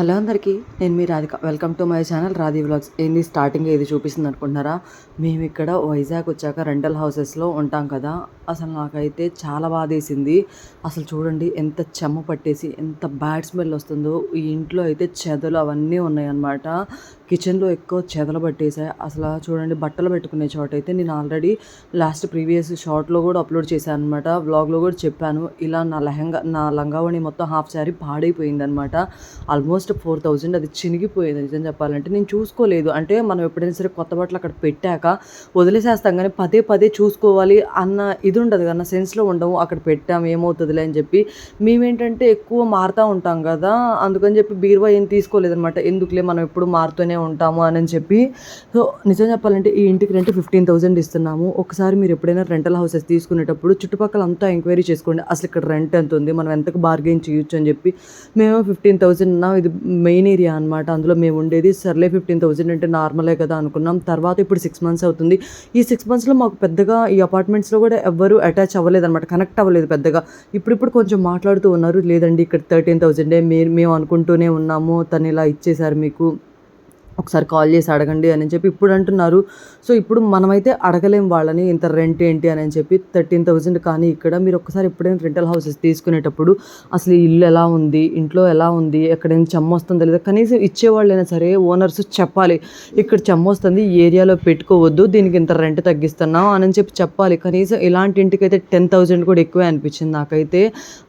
Hello అందరికీ నేను మీ Radhika. Welcome to my channel Radhi vlogs ఏంది స్టార్టింగ్ ఏది చూపిస్తుంది అనుకుంటున్నారా? మేము ఇక్కడ వైజాగ్ వచ్చాక రెంటల్ హౌసెస్లో ఉంటాం కదా. అసలు నాకైతే చాలా బాధేసింది అసలు చూడండి ఎంత చెమ్మ పట్టేసి ఎంత బ్యాడ్ స్మెల్ వస్తుందో. ఈ ఇంట్లో అయితే చెదలు అవన్నీ ఉన్నాయన్నమాట. కిచెన్లో ఎక్కువ చెదలు పట్టేశాయి. అసలు చూడండి బట్టలు పెట్టుకునే చోట అయితే నేను ఆల్రెడీ లాస్ట్ ప్రీవియస్ షార్ట్లో కూడా అప్లోడ్ చేశాను అనమాట వ్లాగ్లో కూడా చెప్పాను. ఇలా నా లెహంగా నా లంగావణి మొత్తం హాఫ్ శారీ పాడైపోయింది అనమాట ఆల్మోస్ట్ ఫోర్ థౌజండ్ అది చినిగిపోయింది. నిజం చెప్పాలంటే నేను చూసుకోలేదు. అంటే మనం ఎప్పుడైనా సరే కొత్త బట్టలు అక్కడ పెట్టాక వదిలేసేస్తాం కానీ పదే పదే చూసుకోవాలి అన్న ఇది ఉండదు కదా సెన్స్లో ఉండము అక్కడ పెట్టాం ఏమవుతుందిలే అని చెప్పి మేమేంటంటే ఎక్కువ మారుతూ ఉంటాం కదా. అందుకని చెప్పి బీరువా ఏం తీసుకోలేదనమాట ఎందుకులే మనం ఎప్పుడు మారుతూనే ఉంటాము అని చెప్పి. సో నిజం చెప్పాలంటే ఈ ఇంటికి రెంట్ ఫిఫ్టీన్ థౌసండ్ ఇస్తున్నాము. ఒకసారి మీరు ఎప్పుడైనా రెంటల్ హౌసెస్ తీసుకునేటప్పుడు చుట్టుపక్కల అంతా ఎంక్వైరీ చేసుకోండి. అసలు ఇక్కడ రెంట్ ఎంత ఉంది? మనం ఎంతకు బార్గెన్ చేయొచ్చు అని చెప్పి. మేము ఫిఫ్టీన్ థౌసండ్ ఉన్నాం ఇది మెయిన్ ఏరియా అనమాట అందులో మేము ఉండేది సర్లే ఫిఫ్టీన్ థౌసండ్ అంటే నార్మలే కదా అనుకున్నాం. తర్వాత ఇప్పుడు సిక్స్ మంత్స్ అవుతుంది. ఈ సిక్స్ మంత్స్లో మాకు పెద్దగా ఈ అపార్ట్మెంట్స్లో కూడా ఎవ్వరు అటాచ్ అవ్వలేదు అనమాట కనెక్ట్ అవ్వలేదు పెద్దగా. ఇప్పుడిప్పుడు కొంచెం మాట్లాడుతూ ఉన్నారు. లేదండి ఇక్కడ థర్టీన్ థౌసండే మీరు మేము అనుకుంటూనే ఉన్నాము. తను ఇలా ఇచ్చేశారు మీకు. ఒకసారి కాల్ చేసి అడగండి అని చెప్పి ఇప్పుడు అంటున్నారు. సో ఇప్పుడు మనమైతే అడగలేం వాళ్ళని ఇంత రెంట్ ఏంటి అని చెప్పి థర్టీన్ థౌజండ్ కానీ ఇక్కడ మీరు ఒకసారి ఎప్పుడైనా రెంటల్ హౌసెస్ తీసుకునేటప్పుడు అసలు ఇల్లు ఎలా ఉంది ఇంట్లో ఎలా ఉంది ఎక్కడైనా చెమ్మ వస్తుందో లేదా కనీసం ఇచ్చేవాళ్ళైనా సరే ఓనర్స్ చెప్పాలి ఇక్కడ చెమ్మ వస్తుంది ఏరియాలో పెట్టుకోవద్దు దీనికి ఇంత రెంట్ తగ్గిస్తున్నాం అని చెప్పి చెప్పాలి. కనీసం ఇలాంటి ఇంటికి అయితే టెన్ థౌజండ్ కూడా ఎక్కువే అనిపించింది నాకైతే.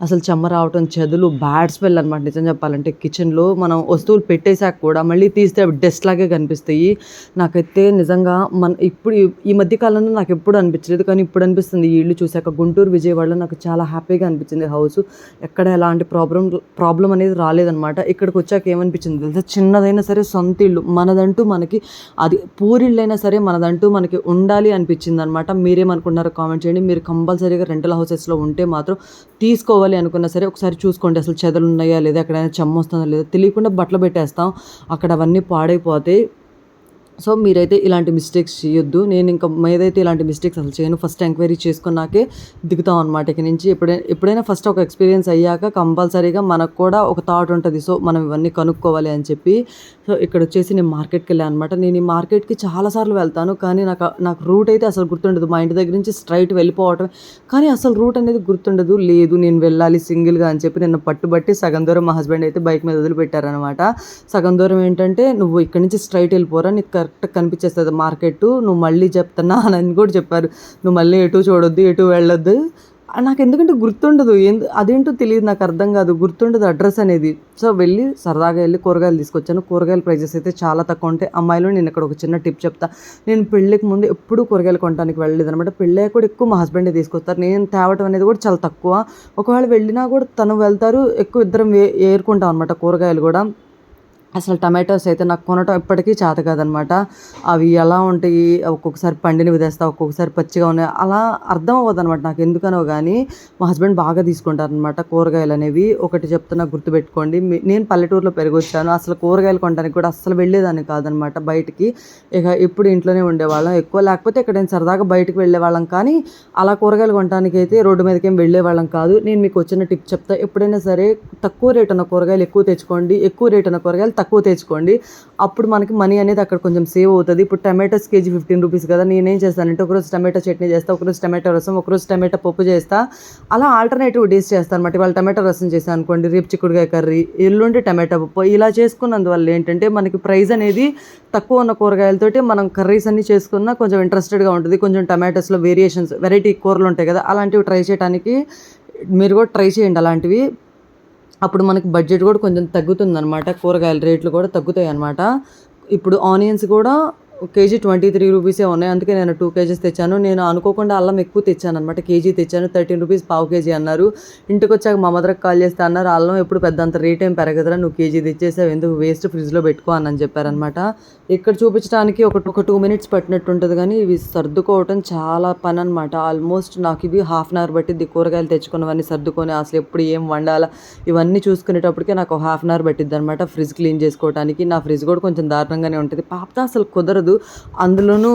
అసలు చెమ్మ రావటం చెదులు బ్యాడ్ స్మెల్ అనమాట నిజం చెప్పాలంటే. కిచెన్లో మనం వస్తువులు పెట్టేశాక కూడా మళ్ళీ తీస్తే అవి లాగే కనిపిస్తాయి. నాకైతే నిజంగా మన ఇప్పుడు ఈ- మధ్య కాలంలో నాకు ఎప్పుడు అనిపించలేదు. కానీ ఇప్పుడు అనిపిస్తుంది ఈ ఇల్లు చూశాక. గుంటూరు విజయవాడలో నాకు చాలా హ్యాపీగా అనిపించింది హౌస్ ఎక్కడ ఎలాంటి ప్రాబ్లం ప్రాబ్లం అనేది రాలేదనమాట ఇక్కడికి వచ్చాక ఏమనిపించింది తెలుసా? చిన్నదైనా సరే సొంత ఇల్లు. మనదంటూ మనకి అది పూరిళ్ళైనా సరే మనదంటూ మనకి ఉండాలి అనిపించింది అనమాట మీరేమనుకుంటున్నారో కామెంట్ చేయండి. మీరు కంపల్సరీగా రెంటల్ హౌసెస్లో ఉంటే మాత్రం తీసుకోవాలి అనుకున్నా సరే ఒకసారి చూసుకోండి. అసలు చెదలు ఉన్నాయా లేదా? ఎక్కడైనా చెమ్మ వస్తుందా లేదా? తెలియకుండా బట్టలు పెట్టేస్తాం. అక్కడ అవన్నీ పాడైపోతాయి. पौधे సో మీరైతే ఇలాంటి మిస్టేక్స్ చేయొద్దు. నేను ఇంకా మీదైతే ఇలాంటి మిస్టేక్స్ అసలు చేయను. ఫస్ట్ ఎంక్వైరీ చేసుకున్నాకే దిగుతాం అనమాట ఇక నుంచి. ఎప్పుడైనా ఎప్పుడైనా ఫస్ట్ ఒక ఎక్స్పీరియన్స్ అయ్యాక కంపల్సరీగా మనకు కూడా ఒక థాట్ ఉంటుంది. సో మనం ఇవన్నీ కనుక్కోవాలి అని చెప్పి. సో ఇక్కడ వచ్చేసి నేను మార్కెట్కి వెళ్ళాను అనమాట నేను ఈ మార్కెట్కి చాలాసార్లు వెళ్తాను. కానీ నాకు నాకు రూట్ అయితే అసలు గుర్తుండదు. మా ఇంటి దగ్గర నుంచి స్ట్రైట్ వెళ్ళిపోవటం. కానీ అసలు రూట్ అనేది గుర్తుండదు. లేదు నేను వెళ్ళాలి సింగిల్గా అని చెప్పి నిన్న పట్టుబట్టి సగం దూరం మా హస్బెండ్ అయితే బైక్ మీద వదిలిపెట్టారనమాట సగం దూరం ఏంటంటే నువ్వు ఇక్కడ నుంచి స్ట్రైట్ వెళ్ళిపోరా. నీకు కరెక్ట్ కనిపించేస్తుంది మార్కెట్ నువ్వు మళ్ళీ చెప్తున్నా అని కూడా చెప్పారు. నువ్వు మళ్ళీ ఎటు చూడొద్దు ఎటు వెళ్ళొద్దు. నాకు ఎందుకంటే గుర్తుండదు. ఎందు అదేంటో తెలియదు నాకు అర్థం కాదు. గుర్తుండదు అడ్రస్ అనేది. సో వెళ్ళి సరదాగా వెళ్ళి కూరగాయలు తీసుకొచ్చాను. కూరగాయల ప్రైజెస్ అయితే చాలా తక్కువ ఉంటాయి. అమ్మాయిలు నేను ఇక్కడ ఒక చిన్న టిప్ చెప్తా. నేను పెళ్ళికి ముందు ఎప్పుడూ కూరగాయలు కొనడానికి వెళ్ళలేదు అనమాట పెళ్ళే కూడా ఎక్కువ మా హస్బెండే తీసుకొస్తారు. నేను తేవటం అనేది కూడా చాలా తక్కువ. ఒకవేళ వెళ్ళినా కూడా తను వెళ్తారు. ఎక్కువ ఇద్దరం ఏ- ఏరుకుంటాం అనమాట కూరగాయలు కూడా. అసలు టమాటోస్ అయితే నాకు కొనటం ఎప్పటికీ చేత కాదనమాట. అవి ఎలా ఉంటాయి? ఒక్కొక్కసారి పండిని విదేస్తా ఒక్కొక్కసారి పచ్చిగా ఉన్నాయి. అలా అర్థం అవ్వదనమాట నాకు. ఎందుకనో కానీ మా హస్బెండ్ బాగా తీసుకుంటారనమాట కూరగాయలు అనేవి. ఒకటి చెప్తున్నా గుర్తుపెట్టుకోండి. నేను పల్లెటూరులో పెరిగొచ్చాను. అసలు కూరగాయలు కొనడానికి కూడా అస్సలు వెళ్ళేదాన్ని కాదనమాట బయటికి. ఇక ఎప్పుడు ఇంట్లోనే ఉండేవాళ్ళం ఎక్కువ. లేకపోతే ఎక్కడైనా సరదాగా బయటకు వెళ్ళేవాళ్ళం. కానీ అలా కూరగాయలు కొనడానికి అయితే రోడ్డు మీదకి ఏం వెళ్ళేవాళ్ళం కాదు. నేను మీకు వచ్చిన టిప్ చెప్తా. ఎప్పుడైనా సరే తక్కువ రేట్ ఉన్న కూరగాయలు ఎక్కువ తెచ్చుకోండి. ఎక్కువ రేట్ ఉన్న కూరగాయలు తక్కువ తెచ్చుకోండి. అప్పుడు మనకి మనీ అనేది అక్కడ కొంచెం సేవ్ అవుతుంది. ఇప్పుడు టమాటోస్ కేజీ ఫిఫ్టీన్ రూపీస్ కదా నేనేం చేస్తానంటే ఒకరోజు టమాటో చట్నీ చేస్తా ఒకరోజు టమాటో రసం ఒకరోజు టమాటో పప్పు చేస్తా. అలా ఆల్టర్నేటివ్ డేస్ చేస్తాను అనమాట ఇవాళ టమాటో రసం చేశాను అనుకోండి రేపు చిక్కుడుకాయ కర్రీ ఎల్లుండి టమాటో పప్పు. ఇలా చేసుకున్నందువల్ల ఏంటంటే మనకి ప్రైస్ అనేది తక్కువ ఉన్న కూరగాయలతోటి మనం కర్రీస్ అన్ని చేసుకున్నా కొంచెం ఇంట్రెస్టెడ్గా ఉంటుంది. కొంచెం టమాటోస్లో వేరియేషన్స్ వెరైటీ కూరలు ఉంటాయి కదా అలాంటివి ట్రై చేయడానికి మీరు కూడా ట్రై చేయండి అలాంటివి. అప్పుడు మనకి బడ్జెట్ కూడా కొంచెం తగ్గుతుంది అనమాట కూరగాయల రేట్లు కూడా తగ్గుతాయి అనమాట ఇప్పుడు ఆనియన్స్ కూడా కేజీ ట్వంటీ త్రీ రూపీసే ఉన్నాయి. అందుకే నేను టూ కేజీస్ తెచ్చాను. నేను అనుకోకుండా అల్లం ఎక్కువ తెచ్చాను అనమాట కేజీ తెచ్చాను. థర్టీన్ రూపీస్ పావు కేజీ అన్నారు. ఇంటికి వచ్చాక మా మదర్కి కాల్ చేస్తే అన్నారు. అల్లం ఎప్పుడు పెద్ద అంత రేట్ ఏం పెరగదురా. నువ్వు కేజీ తెచ్చేసావు. ఎందుకు వేస్ట్ ఫ్రిడ్జ్లో పెట్టుకో అని చెప్పారనమాట ఇక్కడ చూపించడానికి ఒక ఒక టూ మినిట్స్ పట్టినట్టు ఉంటుంది కానీ ఇవి సర్దుకోవటం చాలా పని అనమాట ఆల్మోస్ట్ నాకు ఇవి హాఫ్ అన్ అవర్ పట్టింది కూరగాయలు తెచ్చుకున్నవన్నీ సర్దుకొని అసలు ఎప్పుడు ఏం వండాలా. ఇవన్నీ చూసుకునేటప్పటికే నాకు హాఫ్ అన్ అవర్ పట్టిద్ది అనమాట ఫ్రిడ్జ్ క్లీన్ చేసుకోవడానికి నా ఫ్రిడ్జ్ కూడా కొంచెం దారుణంగానే ఉంటుంది. పాపతో అసలు కుదరదు. ఉండదు అందులోనూ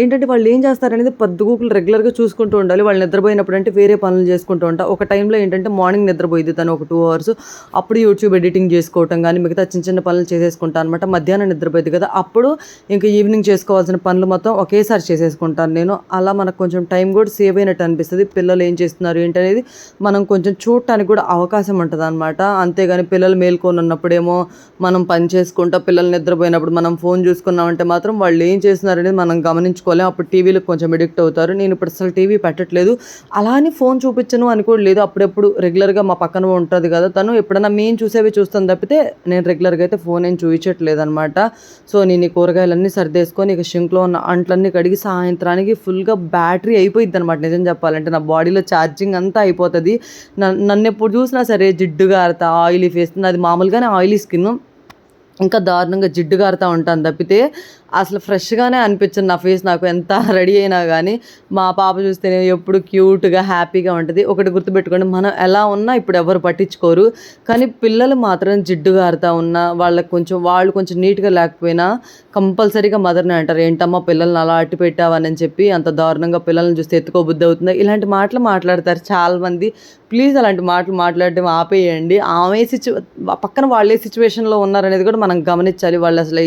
ఏంటంటే వాళ్ళు ఏం చేస్తారనేది పొద్దుగూకులు రెగ్యులర్గా చూసుకుంటూ ఉండాలి. వాళ్ళు నిద్రపోయినప్పుడు అంటే వేరే పనులు చేసుకుంటూ ఉంటా. ఒక టైంలో ఏంటంటే మార్నింగ్ నిద్రపోయింది తను ఒక టూ అవర్స్ అప్పుడు యూట్యూబ్ ఎడిటింగ్ చేసుకోవటం కానీ మిగతా చిన్న చిన్న పనులు చేసేసుకుంటాను అనమాట మధ్యాహ్నం నిద్రపోయింది కదా అప్పుడు ఇంకా ఈవినింగ్ చేసుకోవాల్సిన పనులు మొత్తం ఒకేసారి చేసేసుకుంటాను నేను. అలా మనకు కొంచెం టైం కూడా సేవ్ అయినట్టు అనిపిస్తుంది. పిల్లలు ఏం చేస్తున్నారు ఏంటి అనేది మనం కొంచెం చూడటానికి కూడా అవకాశం ఉంటుంది అనమాట అంతేగాని పిల్లలు మేల్కొని ఉన్నప్పుడేమో మనం పని చేసుకుంటా పిల్లలు నిద్రపోయినప్పుడు మనం ఫోన్ చూసుకున్నామంటే మాత్రం వాళ్ళు ఏం చేస్తున్నారు అనేది మనం గమనించుకోలేం అప్పుడు టీవీలకు కొంచెం ఎడిక్ట్ అవుతారు. నేను ఇప్పుడు అసలు టీవీ పెట్టట్లేదు. అలా అని ఫోన్ చూపించను అని కూడా లేదు. అప్పుడెప్పుడు రెగ్యులర్గా మా పక్కన ఉంటుంది కదా. తను ఎప్పుడైనా మేము చూసేవి చూస్తాను తప్పితే నేను రెగ్యులర్గా అయితే ఫోన్ ఏం చూపించట్లేదు అనమాట సో నేను ఈ కూరగాయలన్నీ సర్దేసుకొని ఇక షింక్లో ఉన్న అంట్లన్నీ కడిగి సాయంత్రానికి ఫుల్గా బ్యాటరీ అయిపోయింది అనమాట నిజం చెప్పాలంటే నా బాడీలో ఛార్జింగ్ అంతా అయిపోతుంది. నన్ను నన్ను ఎప్పుడు చూసినా సరే జిడ్డుగా అరతా ఆయిలీ ఫేస్. అది మామూలుగానే ఆయిలీ స్కిన్. ఇంకా దారుణంగా జిడ్డు గారుతూ ఉంటాను తప్పితే అసలు ఫ్రెష్గానే అనిపించింది నా ఫేస్ నాకు ఎంత రెడీ అయినా కానీ మా పాప చూస్తేనే ఎప్పుడు క్యూట్గా హ్యాపీగా ఉంటుంది. ఒకటి గుర్తుపెట్టుకోండి మనం ఎలా ఉన్నా ఇప్పుడు ఎవరు పట్టించుకోరు. కానీ పిల్లలు మాత్రం జిడ్డుగా ఆడుతూ ఉన్నా వాళ్ళకి కొంచెం వాళ్ళు కొంచెం నీట్గా లేకపోయినా కంపల్సరీగా మదర్ని అంటారు. ఏంటమ్మా పిల్లల్ని అలా అట్టి పెట్టావని చెప్పి అంత దారుణంగా పిల్లల్ని చూస్తే ఎత్తుకోబుద్ధి అవుతుంది ఇలాంటి మాటలు మాట్లాడతారు చాలామంది. ప్లీజ్ అలాంటి మాటలు మాట్లాడటం ఆపేయండి. ఆమె సిచ్యు పక్కన వాళ్ళే సిచ్యువేషన్లో ఉన్నారనేది కూడా మనం గమనించాలి. వాళ్ళు అసలు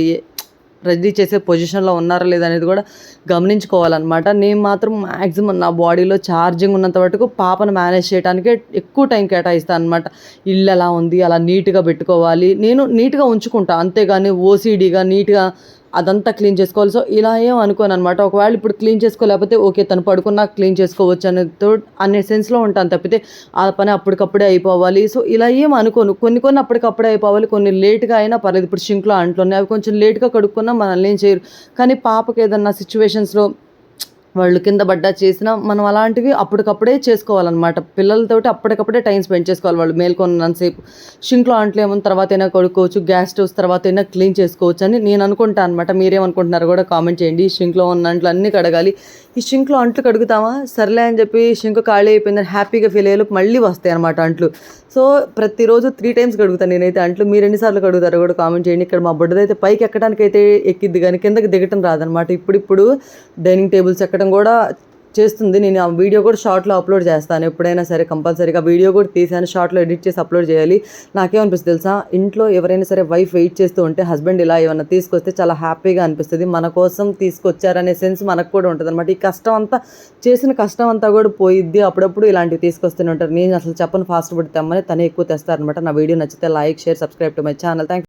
రెడీ చేసే పొజిషన్లో ఉన్నారా లేదా అనేది కూడా గమనించుకోవాలన్నమాట. నేను మాత్రం మ్యాక్సిమం నా బాడీలో ఛార్జింగ్ ఉన్నంత వరకు పాపను మేనేజ్ చేయడానికే ఎక్కువ టైం కేటాయిస్తాను అనమాట ఇల్లు ఎలా ఉంది అలా నీట్గా పెట్టుకోవాలి. నేను నీట్గా ఉంచుకుంటా అంతేగాని ఓసీడీగా నీట్గా అదంతా క్లీన్ చేసుకోవాలి. సో ఇలా ఏం అనుకోను అనమాట ఒకవేళ ఇప్పుడు క్లీన్ చేసుకోలేకపోతే ఓకే తను పడుకున్నా క్లీన్ చేసుకోవచ్చు అనేతో అనే సెన్స్లో ఉంటాను తప్పితే ఆ పని అప్పటికప్పుడే అయిపోవాలి. సో ఇలా ఏం అనుకోను. కొన్ని కొన్ని అప్పటికప్పుడే అయిపోవాలి. కొన్ని లేట్గా అయినా పర్లేదు. ఇప్పుడు షింక్లో అంట్లోనే అవి కొంచెం లేట్గా కడుక్కున్నా మనల్ని ఏం చేయరు. కానీ పాపకి ఏదన్నా సిచ్యువేషన్స్లో వాళ్ళు కింద పడ్డా చేసినా మనం అలాంటివి అప్పటికప్పుడే చేసుకోవాలన్నమాట. పిల్లలతోటి అప్పటికప్పుడే టైం స్పెండ్ చేసుకోవాలి వాళ్ళు. మేల్కొన్నంతసేపు షింక్లో అంట్లో ఏమో తర్వాత అయినా కడుక్కోవచ్చు. గ్యాస్ స్టవ్స్ తర్వాత అయినా క్లీన్ చేసుకోవచ్చు అని నేను అనుకుంటాను అనమాట మీరేమనుకుంటున్నారు కూడా కామెంట్ చేయండి. ఈ షింక్లో ఉన్న అంట్లు అన్నీ కడగాలి. ఈ షింక్లో అంట్లు కడుగుతామా? సర్లే అని చెప్పి షింక్ ఖాళీ అయిపోయిందని హ్యాపీగా ఫీల్ అయ్యేలోపు మళ్ళీ వస్తాయి అనమాట అంట్లు సో ప్రతిరోజు త్రీ టైమ్స్ కడుగుతాను నేనైతే అంట్లు మీరు ఎన్నిసార్లు కడుగుతారో కూడా కామెంట్ చేయండి. ఇక్కడ మా బుడ్డదైతే పైకి ఎక్కడానికి అయితే ఎక్కిద్ది కానీ కిందకి దిగటం రాదనమాట ఇప్పుడిప్పుడు డైనింగ్ టేబుల్స్ ఎక్కడ కూడా చేస్తుంది. నేను ఆ వీడియో కూడా షార్ట్లో అప్లోడ్ చేస్తాను. ఎప్పుడైనా సరే కంపల్సరీగా వీడియో కూడా తీసాను. షార్ట్లో ఎడిట్ చేసి అప్లోడ్ చేయాలి. నాకేమనిపిస్తుంది తెలుసా? ఇంట్లో ఎవరైనా సరే వైఫ్ వెయిట్ చేస్తూ ఉంటే హస్బెండ్ ఇలా ఏమైనా తీసుకొస్తే చాలా హ్యాపీగా అనిపిస్తుంది. మన కోసం తీసుకొచ్చారనే సెన్స్ మనకు కూడా ఉంటుంది అనమాట ఈ కష్టం అంతా చేసిన కష్టం అంతా కూడా పోయిద్ది. అప్పుడప్పుడు ఇలాంటివి తీసుకొస్తూనే ఉంటారు. నేను అసలు చెప్పను ఫాస్ట్ ఫుడ్ తెమ్మని తనే ఎక్కువ తెస్తారనమాట నా వీడియో నచ్చితే like share subscribe to my channel thank